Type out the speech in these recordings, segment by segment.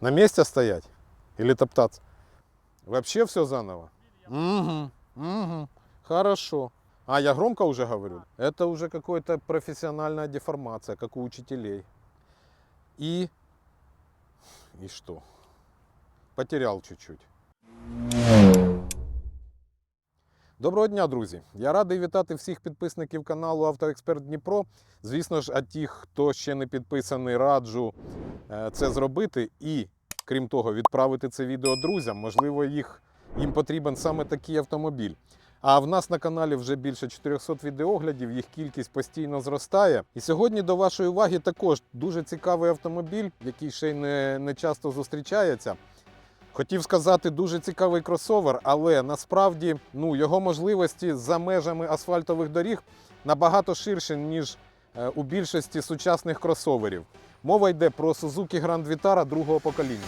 На месте стоять? Или топтаться? Вообще все заново? Угу, угу. Хорошо. А, я громко уже говорю? Это уже какая-то профессиональная деформация, как у учителей. И... И что? Потерял чуть-чуть. Доброго дня, друзі! Я радий вітати всіх підписників каналу Автоексперт Дніпро. Звісно ж, а тих, хто ще не підписаний, раджу е, це зробити і, крім того, відправити це відео друзям. Можливо, їх, їм потрібен саме такий автомобіль. А в нас на каналі вже більше 400 відеоглядів, їх кількість постійно зростає. І сьогодні до вашої уваги також дуже цікавий автомобіль, який ще й не, не часто зустрічається. Хотів сказати дуже цікавий кросовер, але насправді ну, його можливості за межами асфальтових доріг набагато ширші, ніж е, у більшості сучасних кросоверів. Мова йде про Suzuki Grand Vitara другого покоління.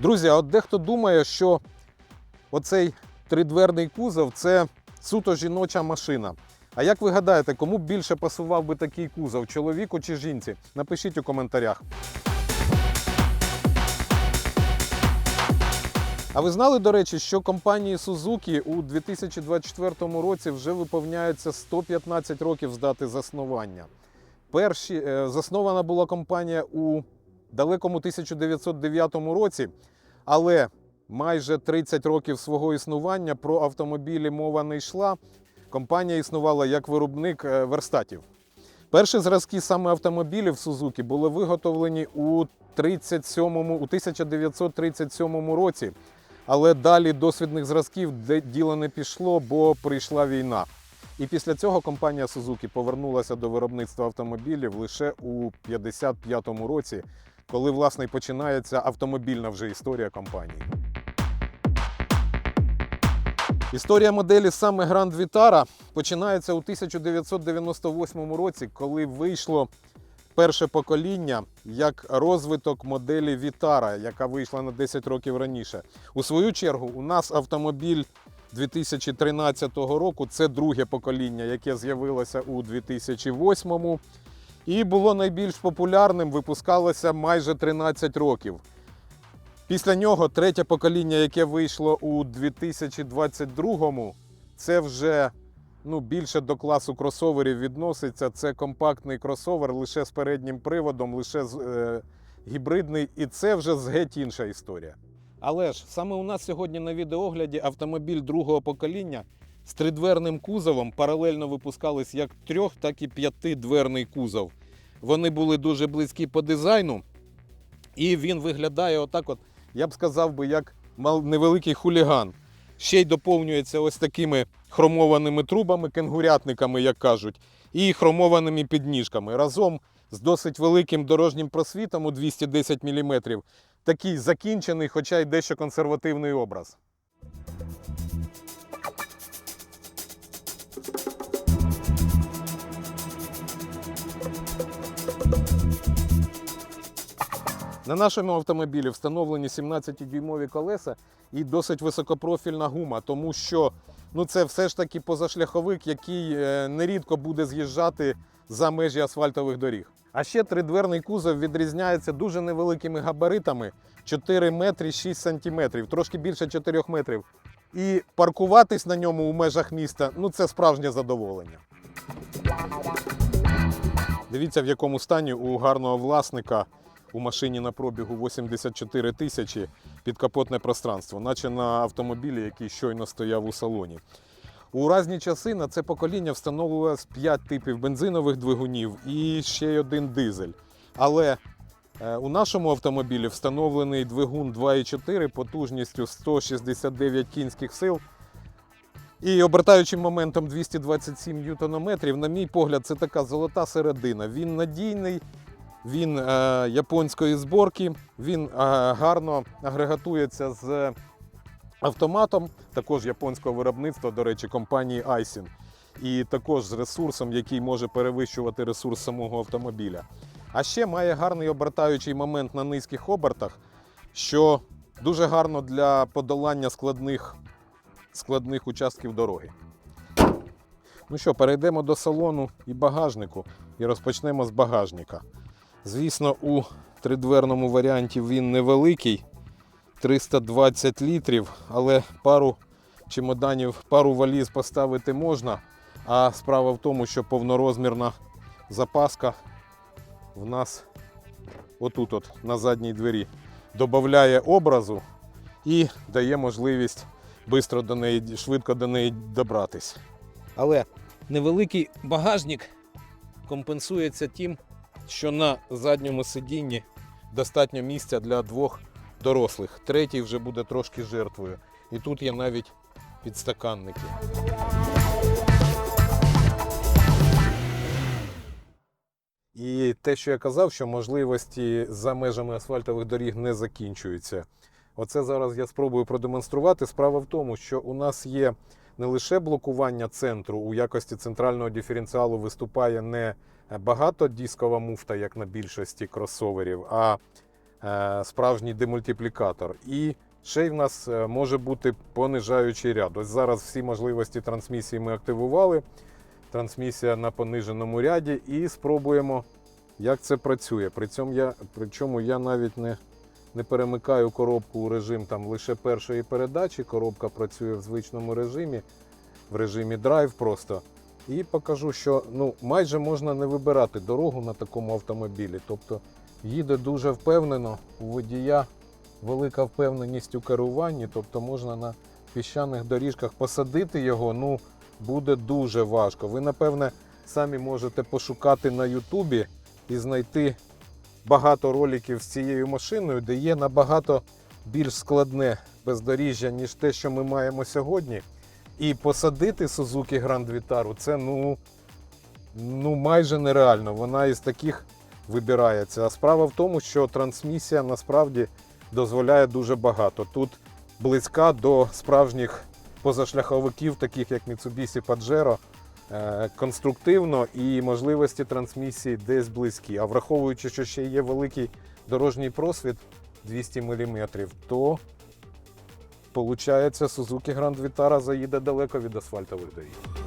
Друзі, от дехто думає, що оцей тридверний кузов це суто жіноча машина. А як ви гадаєте, кому більше пасував би такий кузов, чоловіку чи жінці? Напишіть у коментарях. А ви знали, до речі, що компанії Suzuki у 2024 році вже виповняється 115 років з дати заснування. Перші, е, заснована була компанія у далекому 1909 році, але майже 30 років свого існування про автомобілі мова не йшла. Компанія існувала як виробник е, верстатів. Перші зразки саме автомобілів Suzuki були виготовлені у 37-му, у 1937 році. Але далі досвідних зразків діло не пішло, бо прийшла війна. І після цього компанія Suzuki повернулася до виробництва автомобілів лише у 55-му році, коли власне починається автомобільна вже історія компанії. Історія моделі саме Grand Vitara починається у 1998 році, коли вийшло перше покоління як розвиток моделі Vitara, яка вийшла на 10 років раніше. У свою чергу, у нас автомобіль 2013 року це друге покоління, яке з'явилося у 2008 і було найбільш популярним, випускалося майже 13 років. Після нього третє покоління, яке вийшло у 2022-му, це вже ну, більше до класу кросоверів відноситься. Це компактний кросовер лише з переднім приводом, лише з, е, гібридний, і це вже з геть інша історія. Але ж саме у нас сьогодні на відеогляді автомобіль другого покоління з тридверним кузовом паралельно випускались як трьох, так і п'ятидверний кузов. Вони були дуже близькі по дизайну, і він виглядає отак, от, я б сказав би, як невеликий хуліган. Ще й доповнюється ось такими хромованими трубами, кенгурятниками, як кажуть, і хромованими підніжками. Разом з досить великим дорожнім просвітом у 210 мм. Такий закінчений, хоча й дещо консервативний образ. На нашому автомобілі встановлені 17-дюймові колеса і досить високопрофільна гума, тому що ну, це все ж таки позашляховик, який е, нерідко буде з'їжджати за межі асфальтових доріг. А ще тридверний кузов відрізняється дуже невеликими габаритами 4 метри 6 сантиметрів, трошки більше 4 метрів. І паркуватись на ньому у межах міста ну це справжнє задоволення. Дивіться, в якому стані у гарного власника у машині на пробігу 84 тисячі підкапотне пространство, наче на автомобілі, який щойно стояв у салоні. У разні часи на це покоління встановлювалось 5 типів бензинових двигунів і ще й один дизель. Але е, у нашому автомобілі встановлений двигун 2,4 потужністю 169 кінських сил і обертаючим моментом 227 ньютонометрів, на мій погляд, це така золота середина. Він надійний, він е, японської зборки, він е, гарно агрегатується з автоматом, також японського виробництва, до речі, компанії Aisin. І також з ресурсом, який може перевищувати ресурс самого автомобіля. А ще має гарний обертаючий момент на низьких обертах, що дуже гарно для подолання складних, складних участків дороги. Ну що, перейдемо до салону і багажнику і розпочнемо з багажника. Звісно, у тридверному варіанті він невеликий, 320 літрів, але пару чемоданів, пару валіз поставити можна. А справа в тому, що повнорозмірна запаска в нас отут, от, на задній двері, додає образу і дає можливість бистро до неї, швидко до неї добратись. Але невеликий багажник компенсується тим, що на задньому сидінні достатньо місця для двох дорослих. Третій вже буде трошки жертвою. І тут є навіть підстаканники. І те, що я казав, що можливості за межами асфальтових доріг не закінчуються. Оце зараз я спробую продемонструвати. Справа в тому, що у нас є не лише блокування центру у якості центрального диференціалу виступає не багатодіскова муфта, як на більшості кросоверів, а е, справжній демультиплікатор. І ще й в нас е, може бути понижаючий ряд. Ось зараз всі можливості трансмісії ми активували. Трансмісія на пониженому ряді, і спробуємо, як це працює. При цьому я, причому я навіть не, не перемикаю коробку у режим там лише першої передачі. Коробка працює в звичному режимі, в режимі драйв просто. І покажу, що ну, майже можна не вибирати дорогу на такому автомобілі. Тобто їде дуже впевнено, у водія велика впевненість у керуванні, тобто можна на піщаних доріжках посадити його. ну, буде дуже важко. Ви, напевне, самі можете пошукати на Ютубі і знайти багато роликів з цією машиною, де є набагато більш складне бездоріжжя, ніж те, що ми маємо сьогодні. І посадити Suzuki Grand Vitara це ну, ну майже нереально. Вона із таких вибирається. А справа в тому, що трансмісія насправді дозволяє дуже багато. Тут близька до справжніх позашляховиків, таких як Mitsubishi Pajero, е, конструктивно і можливості трансмісії десь близькі. А враховуючи, що ще є великий дорожній просвіт 200 мм, то Получається, Сузуки Гранд Вітара заїде далеко від асфальтових доріг.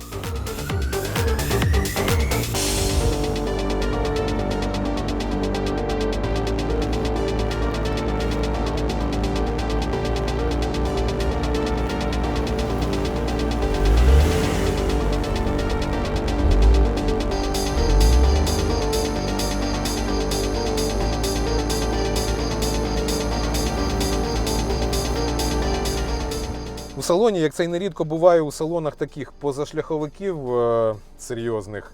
У салоні, як це й нерідко буває у салонах таких позашляховиків е, серйозних,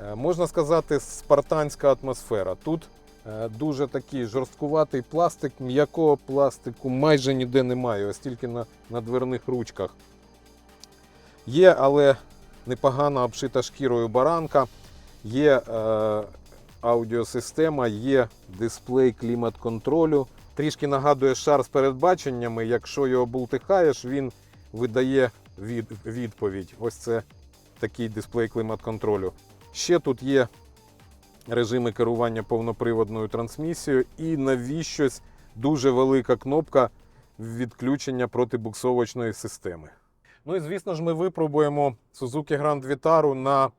е, можна сказати, спартанська атмосфера. Тут е, дуже такий жорсткуватий пластик, м'якого пластику майже ніде немає, ось тільки на, на дверних ручках. Є, але непогано обшита шкірою баранка, є е, аудіосистема, є дисплей клімат-контролю. Трішки нагадує шар з передбаченнями. Якщо його бултихаєш, він видає від, відповідь. Ось це такий дисплей клімат-контролю. Ще тут є режими керування повноприводною трансмісією і навіщось дуже велика кнопка відключення протибуксовочної системи. Ну і звісно ж, ми випробуємо Suzuki Grand Vitara на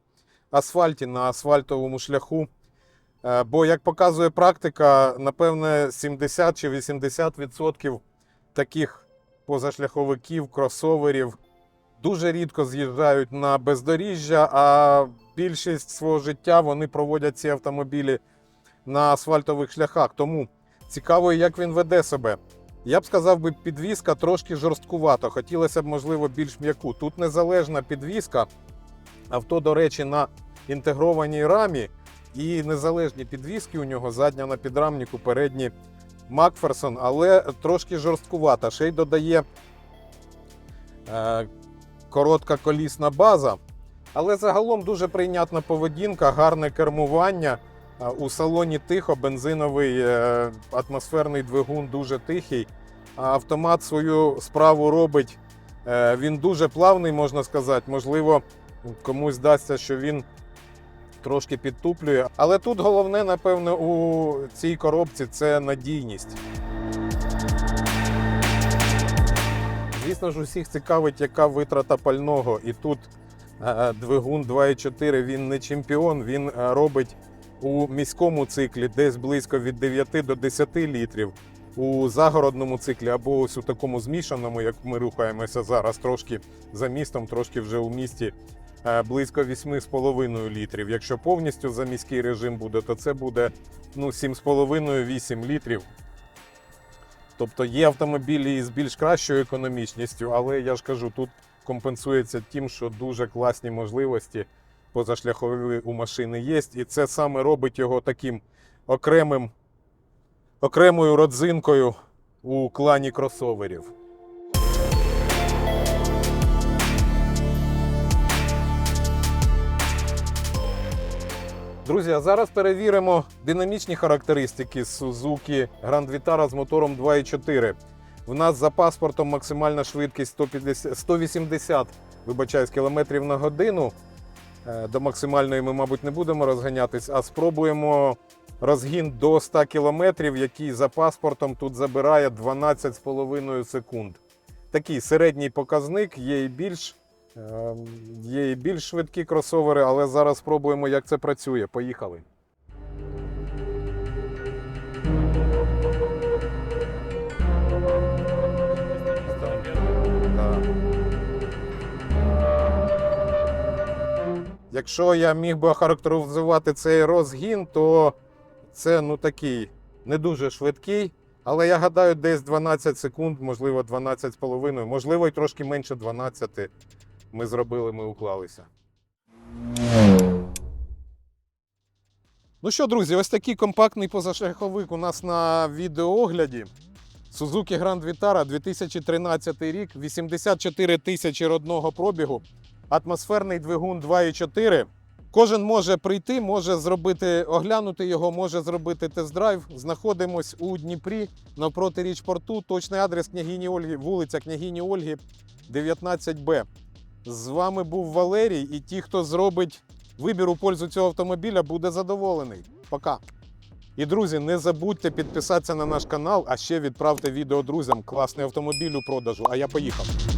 асфальті, на асфальтовому шляху. Е, Бо, як показує практика, напевне, 70 чи 80% таких позашляховиків, кросоверів дуже рідко з'їжджають на бездоріжжя, а більшість свого життя вони проводять ці автомобілі на асфальтових шляхах. Тому цікаво, як він веде себе. Я б сказав, би, підвізка трошки жорсткувато. Хотілося б, можливо, більш м'яку. Тут незалежна підвізка. Авто, до речі, на інтегрованій рамі. І незалежні підвіски у нього задня на підрамнику, передні Макферсон, але трошки жорсткувата. Ще й додає е, коротка колісна база. Але загалом дуже прийнятна поведінка, гарне кермування. Е, У салоні тихо, бензиновий е, атмосферний двигун дуже тихий. Автомат свою справу робить. Е, Він дуже плавний, можна сказати. Можливо, комусь здасться, що він трошки підтуплює. Але тут головне, напевно, у цій коробці це надійність. Звісно ж, усіх цікавить, яка витрата пального. І тут е, двигун 2.4 він не чемпіон, він е, робить у міському циклі десь близько від 9 до 10 літрів. У загородному циклі або ось у такому змішаному, як ми рухаємося зараз, трошки за містом, трошки вже у місті, близько 8,5 літрів. Якщо повністю за міський режим буде, то це буде ну, 7,5-8 літрів. Тобто є автомобілі з більш кращою економічністю, але я ж кажу, тут компенсується тим, що дуже класні можливості позашляхові у машини є. І це саме робить його таким окремим, окремою родзинкою у клані кросоверів. Друзі, а зараз перевіримо динамічні характеристики Suzuki Grand Vitara з мотором 2.4. В нас за паспортом максимальна швидкість 150, 180 вибачаюсь, кілометрів на годину. Е, До максимальної ми, мабуть, не будемо розганятись, а спробуємо розгін до 100 кілометрів, який за паспортом тут забирає 12,5 секунд. Такий середній показник, є і більш, є і більш швидкі кросовери, але зараз спробуємо, як це працює. Поїхали. Якщо я міг би охарактеризувати цей розгін, то це ну такий не дуже швидкий. Але я гадаю, десь 12 секунд, можливо, 12,5, можливо, й трошки менше 12 ми зробили, ми уклалися. Ну що, друзі, ось такий компактний позашляховик у нас на відеоогляді. Suzuki Grand Vitara 2013 рік, 84 тисячі родного пробігу, атмосферний двигун 2.4. Кожен може прийти, може зробити, оглянути його, може зробити тест-драйв. Знаходимось у Дніпрі навпроти річпорту. Точний адрес княгині Ольги, вулиця княгині Ольги, 19Б. З вами був Валерій, і ті, хто зробить вибір у пользу цього автомобіля, буде задоволений. Пока. І друзі, не забудьте підписатися на наш канал, а ще відправте відео друзям. Класний автомобіль у продажу. А я поїхав.